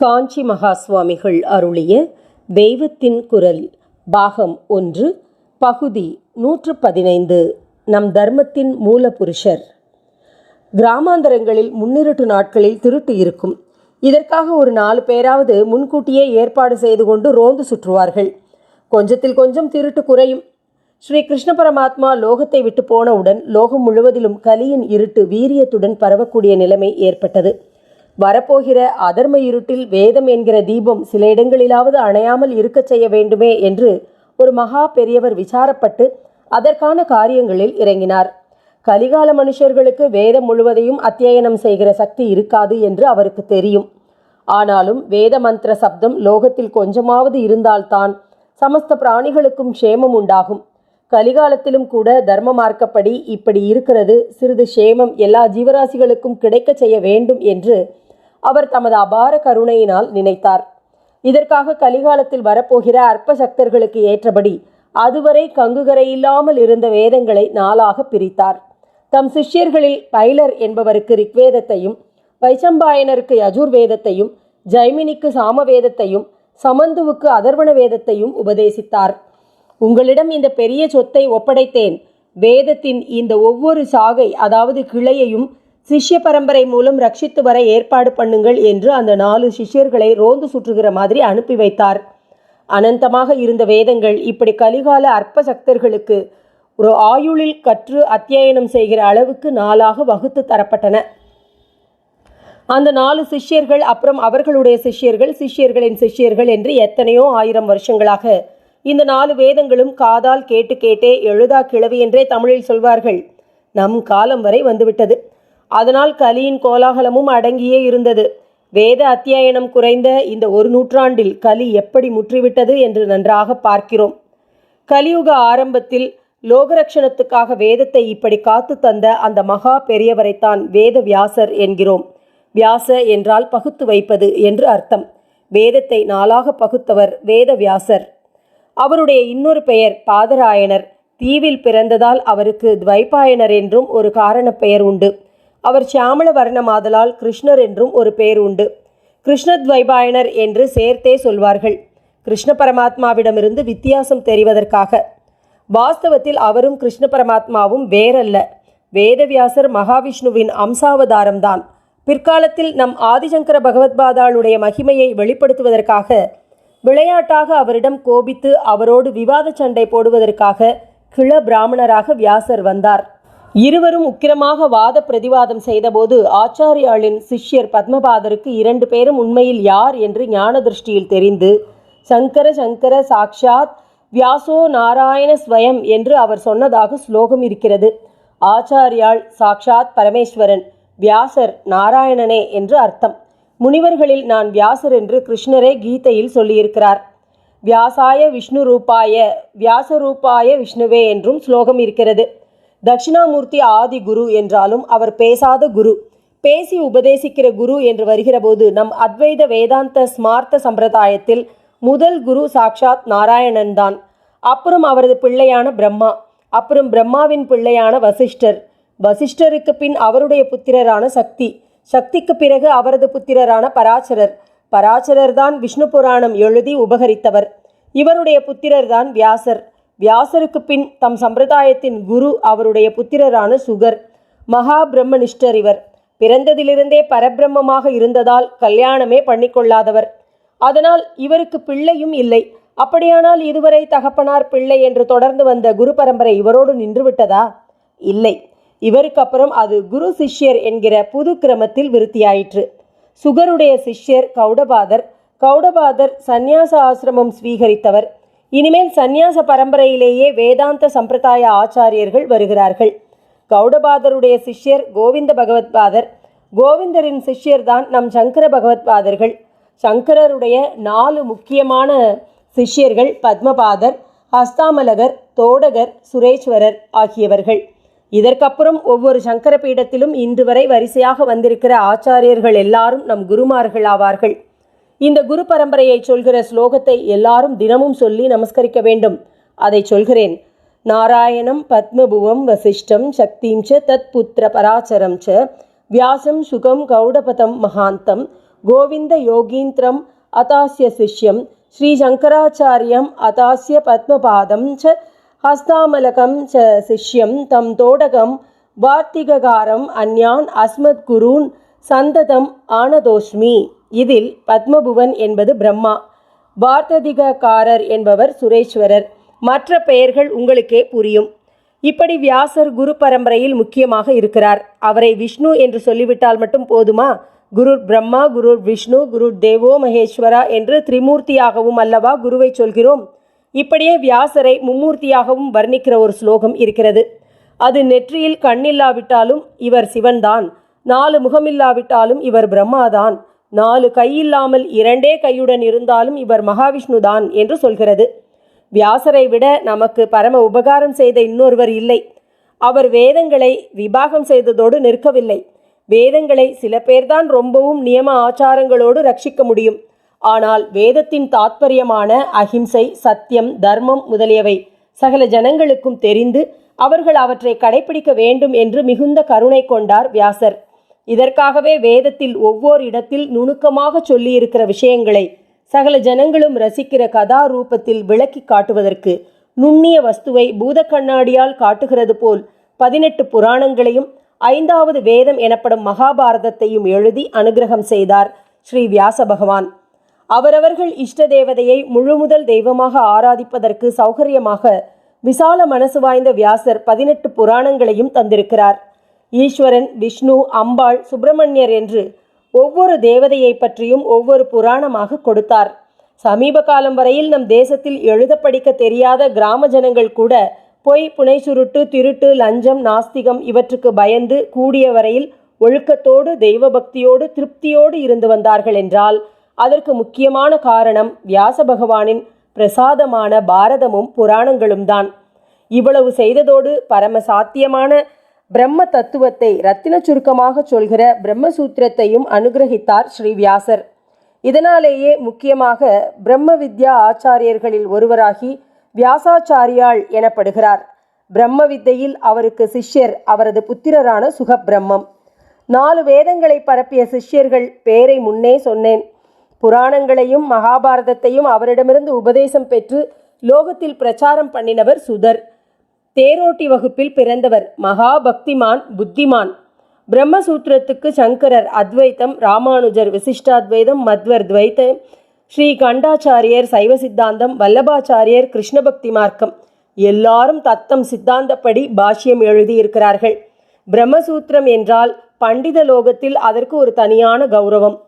காஞ்சி மகா சுவாமிகள் அருளிய தெய்வத்தின் குரல் பாகம் ஒன்று பகுதி நூற்று பதினைந்து நம் தர்மத்தின் மூலபுருஷர். கிராமாந்தரங்களில் முன்னிருட்டு நாட்களில் திருட்டு இருக்கும். இதற்காக ஒரு நாலு பேராவது முன்கூட்டியே ஏற்பாடு செய்து கொண்டு ரோந்து சுற்றுவார்கள். கொஞ்சத்தில் கொஞ்சம் திருட்டு குறையும். ஸ்ரீ கிருஷ்ண பரமாத்மா லோகத்தை விட்டு போனவுடன் லோகம் முழுவதிலும் கலியின் இருட்டு வீரியத்துடன் பரவக்கூடிய நிலைமை ஏற்பட்டது. வரப்போகிற அதர்ம இருட்டில் வேதம் என்கிற தீபம் சில இடங்களிலாவது அணையாமல் இருக்கச் செய்ய வேண்டுமே என்று ஒரு மகா பெரியவர் விசாரப்பட்டு அதற்கான காரியங்களில் இறங்கினார். கலிகால மனுஷர்களுக்கு வேதம் முழுவதையும் அத்தியனம் செய்கிற சக்தி இருக்காது என்று அவருக்கு தெரியும். ஆனாலும் வேத மந்திர சப்தம் லோகத்தில் கொஞ்சமாவது இருந்தால்தான் சமஸ்த பிராணிகளுக்கும் க்ஷேமம் உண்டாகும். கலிகாலத்திலும் கூட தர்ம மார்க்கப்படி இப்படி இருக்கிறது. சிறிது க்ஷேமம் எல்லா ஜீவராசிகளுக்கும் கிடைக்க செய்ய வேண்டும் என்று அவர் தமது அபார கருணையினால் நினைத்தார். இதற்காக கலிகாலத்தில் வரப்போகிற அற்ப சக்தர்களுக்கு ஏற்றபடி அதுவரை கங்குகரை இல்லாமல் இருந்த வேதங்களை நாளாக பிரித்தார். தம் சிஷ்யர்களில் பைலர் என்பவருக்கு ரிக்வேதத்தையும் வைசம்பாயனருக்கு யஜுர் வேதத்தையும் ஜைமினிக்கு சாமவேதத்தையும் சமந்துவுக்கு அதர்வண வேதத்தையும் உபதேசித்தார். உங்களிடம் இந்த பெரிய சொத்தை ஒப்படைத்தேன். வேதத்தின் இந்த ஒவ்வொரு சாகை அதாவது கிளையையும் சிஷ்ய பரம்பரை மூலம் ரட்சித்து வர ஏற்பாடு பண்ணுங்கள் என்று அந்த நாலு சிஷ்யர்களை ரோந்து சுற்றுகிற மாதிரி அனுப்பி வைத்தார். அனந்தமாக இருந்த வேதங்கள் இப்படி கலிகால அற்ப சக்தர்களுக்கு ஒரு ஆயுளில் கற்று அத்தியாயனம் செய்கிற அளவுக்கு நாளாக வகுத்து தரப்பட்டன. அந்த நாலு சிஷ்யர்கள் அப்புறம் அவர்களுடைய சிஷ்யர்கள் சிஷ்யர்களின் சிஷ்யர்கள் என்று எத்தனையோ ஆயிரம் வருஷங்களாக இந்த நாலு வேதங்களும் காதால் கேட்டு கேட்டே எழுதா கிழவி என்றே தமிழில் சொல்வார்கள். நம் காலம் வரை வந்துவிட்டது. அதனால் கலியின் கோலாகலமும் அடங்கியே இருந்தது. வேத அத்தியாயனம் குறைந்த இந்த ஒரு நூற்றாண்டில் கலி எப்படி முற்றிவிட்டது என்று நன்றாக பார்க்கிறோம். கலியுக ஆரம்பத்தில் லோகரக்ஷணத்துக்காக வேதத்தை இப்படி காத்து தந்த அந்த மகா பெரியவரைத்தான் வேத வியாசர் என்கிறோம். வியாச என்றால் பகுத்து வைப்பது என்று அர்த்தம். வேதத்தை நாளாக பகுத்தவர் வேத வியாசர். அவருடைய இன்னொரு பெயர் பாதராயணர். தீவில் பிறந்ததால் அவருக்கு துவைபாயனர் என்றும் ஒரு காரண பெயர் உண்டு. அவர் சியாமள வர்ணமாதலால் கிருஷ்ணர் என்றும் ஒரு பெயர் உண்டு. கிருஷ்ணத்வைபாயனர் என்று சேர்த்தே சொல்வார்கள். கிருஷ்ண பரமாத்மாவிடமிருந்து வித்தியாசம் தெரிவதற்காக. வாஸ்தவத்தில் அவரும் கிருஷ்ண பரமாத்மாவும் வேறல்ல. வேதவியாசர் மகாவிஷ்ணுவின் அம்சாவதாரம்தான். பிற்காலத்தில் நம் ஆதிசங்கர பகவத்பாதாளுடைய மகிமையை வெளிப்படுத்துவதற்காக விளையாட்டாக அவரிடம் கோபித்து அவரோடு விவாத சண்டை போடுவதற்காக கிள பிராமணராக வியாசர் வந்தார். இருவரும் உக்கிரமாக வாத பிரதிவாதம் செய்தபோது ஆச்சாரியாளின் சிஷ்யர் பத்மபாதருக்கு இரண்டு பேரும் உண்மையில் யார் என்று ஞான திருஷ்டியில் தெரிந்து சங்கர சங்கர சாக்ஷாத் வியாசோ நாராயண ஸ்வயம் என்று அவர் சொன்னதாக ஸ்லோகம் இருக்கிறது. ஆச்சாரியாள் சாக்ஷாத் பரமேஸ்வரன் வியாசர் நாராயணனே என்று அர்த்தம். முனிவர்களில் நான் வியாசர் என்று கிருஷ்ணரே கீதையில் சொல்லியிருக்கிறார். வியாசாய விஷ்ணு ரூபாய வியாசரூபாய விஷ்ணுவே என்றும் ஸ்லோகம் இருக்கிறது. தட்சிணாமூர்த்தி ஆதி குரு என்றாலும் அவர் பேசாத குரு. பேசி உபதேசிக்கிற குரு என்று வருகிறபோது நம் அத்வைத வேதாந்த ஸ்மார்த்த சம்பிரதாயத்தில் முதல் குரு சாக்ஷாத் நாராயணன் தான். அப்புறம் அவரது பிள்ளையான பிரம்மா. அப்புறம் பிரம்மாவின் பிள்ளையான வசிஷ்டர். வசிஷ்டருக்கு பின் அவருடைய புத்திரரான சக்தி. சக்திக்கு பிறகு அவரது புத்திரரான பராசரர். பராசரர் தான் விஷ்ணு புராணம் எழுதி உபகரித்தவர். இவருடைய புத்திரர் தான் வியாசர். வியாசருக்கு பின் தம் சம்பிரதாயத்தின் குரு அவருடைய புத்திரரான சுகர் மகா பிரம்மனிஷ்டர் இவர். பிறந்ததிலிருந்தே பரபிரம்மமாக இருந்ததால் கல்யாணமே பண்ணிக்கொள்ளாதவர். அதனால் இவருக்கு பிள்ளையும் இல்லை. அப்படியானால் இதுவரை தகப்பனார் பிள்ளை என்று தொடர்ந்து வந்த குரு பரம்பரை இவரோடு நின்றுவிட்டதா? இல்லை. இவருக்கு அப்புறம் அது குரு சிஷ்யர் என்கிற புது கிரமத்தில் விருத்தியாயிற்று. சுகருடைய சிஷ்யர் கௌடபாதர். கௌடபாதர் சந்நியாச ஆசிரமம் ஸ்வீகரித்தவர். இனிமேல் சந்நியாச பரம்பரையிலேயே வேதாந்த சம்பிரதாய ஆச்சாரியர்கள் வருகிறார்கள். கௌடபாதருடைய சிஷ்யர் கோவிந்த பகவத்பாதர் கோவிந்தரின் சிஷ்யர்தான் நம் சங்கர பகவத்பாதர்கள். சங்கரருடைய நாலு முக்கியமான சிஷ்யர்கள் பத்மபாதர் ஹஸ்தாமலகர் தோடகர் சுரேஸ்வரர் ஆகியவர்கள். இதற்கப்புறம் ஒவ்வொரு சங்கர பீடத்திலும் இன்று வரை வரிசையாக வந்திருக்கிற ஆச்சாரியர்கள் எல்லாரும் நம் குருமார்கள் ஆவார்கள். இந்த குரு பரம்பரையை சொல்கிற ஸ்லோகத்தை எல்லாரும் தினமும் சொல்லி நமஸ்கரிக்க வேண்டும். அதை சொல்கிறேன். நாராயணம் பத்மபுவம் வசிஷ்டம் சக்திம் ச தத் புத்திர பராச்சரம் ச வியாசம் சுகம் கௌடபதம் மகாந்தம் கோவிந்த யோகீந்திரம் அதாசிய சிஷ்யம் ஸ்ரீ சங்கராச்சாரியம் அதாசிய பத்மபாதம் ச ஹஸ்தாமலகம் ச சிஷ்யம் தம் தோடகம் வார்த்திககாரம் அந்யான் அஸ்மத் குருன் சந்ததம் ஆனதோஷ்மி இதில் பத்மபுவன் என்பது பிரம்மா வார்த்ததிகக்காரர் என்பவர் சுரேஸ்வரர். மற்ற பெயர்கள் உங்களுக்கே புரியும். இப்படி வியாசர் குரு பரம்பரையில் முக்கியமாக இருக்கிறார். அவரை விஷ்ணு என்று சொல்லிவிட்டால் மட்டும் போதுமா? குரு பிரம்மா குரு விஷ்ணு குரு தேவோ மகேஸ்வரா என்று திரிமூர்த்தியாகவும் அல்லவா குருவை சொல்கிறோம்? இப்படியே வியாசரை மும்மூர்த்தியாகவும் வர்ணிக்கிற ஒரு ஸ்லோகம் இருக்கிறது. அது நெற்றியில் கண்ணில்லாவிட்டாலும் இவர் சிவன்தான். நாலு முகமில்லாவிட்டாலும் இவர் பிரம்மாதான். நாலு கையில்லாமல் இரண்டே கையுடன் இருந்தாலும் இவர் மகாவிஷ்ணு தான் என்று சொல்கிறது. வியாசரை விட நமக்கு பரம உபகாரம் செய்த இன்னொருவர் இல்லை. அவர் வேதங்களை விபாகம் செய்ததோடு நிற்கவில்லை. வேதங்களை சில பேர்தான் ரொம்பவும் நியம ஆச்சாரங்களோடு ரட்சிக்க முடியும். ஆனால் வேதத்தின் தாத்பரியமான அஹிம்சை சத்தியம் தர்மம் முதலியவை சகல ஜனங்களுக்கும் தெரிந்து அவர்கள் அவற்றை கடைபிடிக்க வேண்டும் என்று மிகுந்த கருணை கொண்டார் வியாசர். இதற்காகவே வேதத்தில் ஒவ்வொரு இடத்தில் நுணுக்கமாக சொல்லியிருக்கிற விஷயங்களை சகல ஜனங்களும் ரசிக்கிற கதா ரூபத்தில் விளக்கி காட்டுவதற்கு நுண்ணிய வஸ்துவை பூத கண்ணாடியால் காட்டுகிறது போல் பதினெட்டு புராணங்களையும் ஐந்தாவது வேதம் எனப்படும் மகாபாரதத்தையும் எழுதி அனுகிரகம் செய்தார் ஸ்ரீ வியாச பகவான் அவரவர்கள் இஷ்ட தேவதையை முழுமுதல் தெய்வமாக ஆராதிப்பதற்கு சௌகரியமாக விசால மனசு வாய்ந்த வியாசர் பதினெட்டு புராணங்களையும் தந்திருக்கிறார். ஈஸ்வரன் விஷ்ணு அம்பாள் சுப்பிரமணியர் என்று ஒவ்வொரு தேவதையை பற்றியும் ஒவ்வொரு புராணமாக கொடுத்தார். சமீப காலம் வரையில் நம் தேசத்தில் எழுத படிக்க தெரியாத கிராம ஜனங்கள் கூட பொய் புனை சுருட்டு திருட்டு லஞ்சம் நாஸ்திகம் இவற்றுக்கு பயந்து கூடிய வரையில் ஒழுக்கத்தோடு தெய்வ பக்தியோடு திருப்தியோடு இருந்து வந்தார்கள் என்றால் அதற்கு முக்கியமான காரணம் வியாச பகவானின் பிரசாதமான பாரதமும் புராணங்களும் தான். இவ்வளவு செய்ததோடு பரம சாத்தியமான பிரம்ம தத்துவத்தை ரத்தின சுருக்கமாக சொல்கிற பிரம்மசூத்திரத்தையும் அனுகிரகித்தார் ஸ்ரீ வியாசர் இதனாலேயே முக்கியமாக பிரம்ம வித்யா ஆச்சாரியர்களில் ஒருவராகி வியாசாச்சாரியாள் எனப்படுகிறார். பிரம்ம வித்தையில் அவருக்கு சிஷ்யர் அவரது புத்திரரான சுகபிரம்மம் நாலு வேதங்களை பரப்பிய சிஷ்யர்கள் பேரை முன்னே சொன்னேன். புராணங்களையும் மகாபாரதத்தையும் அவரிடமிருந்து உபதேசம் பெற்று லோகத்தில் பிரச்சாரம் பண்ணினவர் சுதர். தேரோட்டி வகுப்பில் பிறந்தவர் மகாபக்திமான் புத்திமான். பிரம்மசூத்திரத்துக்கு சங்கரர் அத்வைத்தம் ராமானுஜர் விசிஷ்டாத்வைதம் மத்வர் துவைத்தம் ஸ்ரீ கண்டாச்சாரியர் சைவ சித்தாந்தம் வல்லபாச்சாரியர் கிருஷ்ணபக்தி மார்க்கம். எல்லாரும் தத்தம் சித்தாந்தப்படி பாஷ்யம் எழுதியிருக்கிறார்கள். பிரம்மசூத்திரம் என்றால் பண்டித லோகத்தில் அதற்கு ஒரு தனியான கௌரவம்.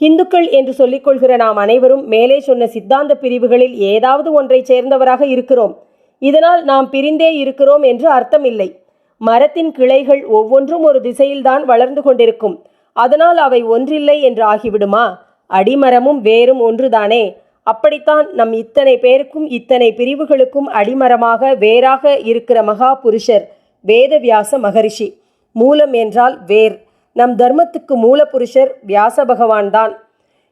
இந்துக்கள் என்று சொல்லிக்கொள்கிற நாம் அனைவரும் மேலே சொன்ன சித்தாந்த பிரிவுகளில் ஏதாவது ஒன்றைச் சேர்ந்தவராக இருக்கிறோம். இதனால் நாம் பிரிந்தே இருக்கிறோம் என்று அர்த்தமில்லை. மரத்தின் கிளைகள் ஒவ்வொன்றும் ஒரு திசையில்தான் வளர்ந்து கொண்டிருக்கும். அதனால் அவை ஒன்றில்லை என்று ஆகிவிடுமா? அடிமரமும் வேறும் ஒன்றுதானே? அப்படித்தான் நம் இத்தனை பேருக்கும் இத்தனை பிரிவுகளுக்கும் அடிமரமாக வேறாக இருக்கிற மகா புருஷர் வேதவியாச மகரிஷி. மூலம் என்றால் வேர். நம் தர்மத்துக்கு மூலபுருஷர் வியாச பகவான் தான்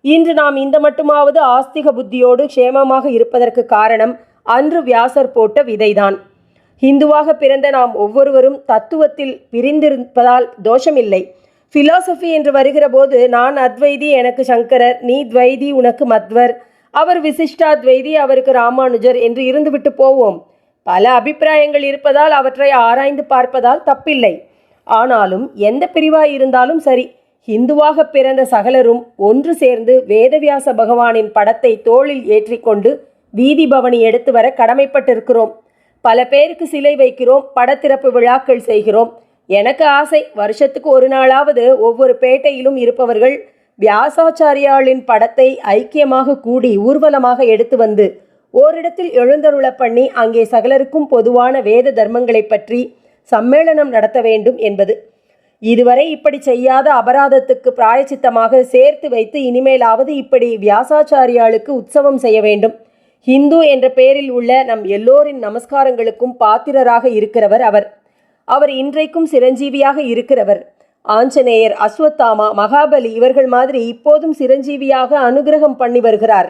இன்று நாம் இந்த மட்டுமாவது ஆஸ்திக புத்தியோடு க்ஷேமமாக இருப்பதற்கு காரணம் அன்று வியாசர் போட்ட விதைதான். ஹிந்துவாக பிறந்த நாம் ஒவ்வொருவரும் தத்துவத்தில் பிரிந்திருப்பதால் தோஷமில்லை. பிலாசபி என்று வருகிற போது நான் அத்வைதி எனக்கு சங்கரர் நீ துவைதி உனக்கு மத்வர். அவர் விசிஷ்டாத்வைதி அவருக்கு ராமானுஜர் என்று இருந்துவிட்டு போவோம். பல அபிப்பிராயங்கள் இருப்பதால் அவற்றை ஆராய்ந்து பார்ப்பதால் தப்பில்லை. ஆனாலும் எந்த பிரிவாய் இருந்தாலும் சரி இந்துவாக பிறந்த சகலரும் ஒன்று சேர்ந்து வேதவியாச பகவானின் படத்தை தோளில் ஏற்றிக்கொண்டு வீதி பவனி எடுத்து வர கடமைப்பட்டிருக்கிறோம். பல பேருக்கு சிலை வைக்கிறோம் படத்திறப்பு விழாக்கள் செய்கிறோம். எனக்கு ஆசை வருஷத்துக்கு ஒரு நாளாவது ஒவ்வொரு பேட்டையிலும் இருப்பவர்கள் வியாசாச்சாரியாளின் படத்தை ஐக்கியமாக கூடி ஊர்வலமாக எடுத்து வந்து ஓரிடத்தில் எழுந்தருள பண்ணி அங்கே சகலருக்கும் பொதுவான வேத தர்மங்களை பற்றி சம்மேளனம் நடத்த வேண்டும் என்பது. இதுவரை இப்படி செய்யாத அபராதத்துக்கு பிராயச்சித்தமாக சேர்த்து வைத்து இனிமேலாவது இப்படி வியாசாச்சாரியாளுக்கு உற்சவம் செய்ய வேண்டும். ஹிந்து என்ற பெயரில் உள்ள நம் எல்லோரின் நமஸ்காரங்களுக்கும் பாத்திரராக இருக்கிறவர் அவர். அவர் இன்றைக்கும் சிரஞ்சீவியாக இருக்கிறவர். ஆஞ்சநேயர் அஸ்வத்தாமா மகாபலி இவர்கள் மாதிரி இப்போதும் சிரஞ்சீவியாக அனுகிரகம் பண்ணி வருகிறார்.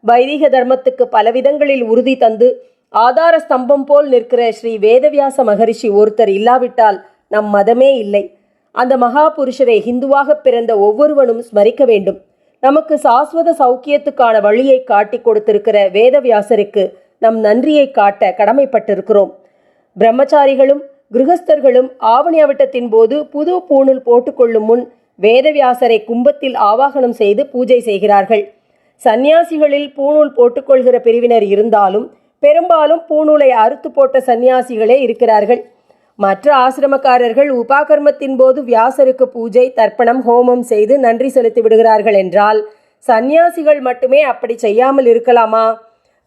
வைதிக தர்மத்துக்கு பலவிதங்களில் உறுதி தந்து ஆதார ஸ்தம்பம் போல் நிற்கிற ஸ்ரீ வேதவியாச மகரிஷி ஒருத்தர் இல்லாவிட்டால் நம் மதமே இல்லை. அந்த மகா புருஷரை ஹிந்துவாக பிறந்த ஒவ்வொருவனும் ஸ்மரிக்க வேண்டும். நமக்கு சாஸ்வத சௌக்கியத்துக்கான வழியை காட்டிக் கொடுத்திருக்கிற வேதவியாசருக்கு நம் நன்றியை காட்ட கடமைப்பட்டிருக்கிறோம். பிரம்மச்சாரிகளும் கிருகஸ்தர்களும் ஆவணி அவிட்டத்தின் போது புது பூணூல் போட்டுக்கொள்ளும் முன் வேதவியாசரை கும்பத்தில் ஆவாகனம் செய்து பூஜை செய்கிறார்கள். சந்நியாசிகளில் பூணூல் போட்டுக்கொள்கிற பிரிவினர் இருந்தாலும் பெரும்பாலும் பூணூலை அறுத்து போட்ட சந்நியாசிகளே இருக்கிறார்கள். மற்ற ஆசிரமக்காரர்கள் உபாகர்மத்தின் போது வியாசருக்கு பூஜை தர்ப்பணம் ஹோமம் செய்து நன்றி செலுத்தி விடுகிறார்கள் என்றால் சந்நியாசிகள் மட்டுமே அப்படி செய்யாமல் இருக்கலாமா?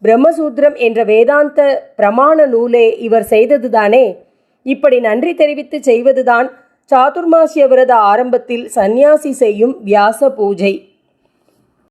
பிரம்மசூத்திரம் என்ற வேதாந்த பிரமாண நூலே இவர் செய்ததுதானே? இப்படி நன்றி தெரிவித்து செய்வதுதான் சாதுர்மாசிய விரத ஆரம்பத்தில் சந்நியாசி செய்யும் வியாச பூஜை.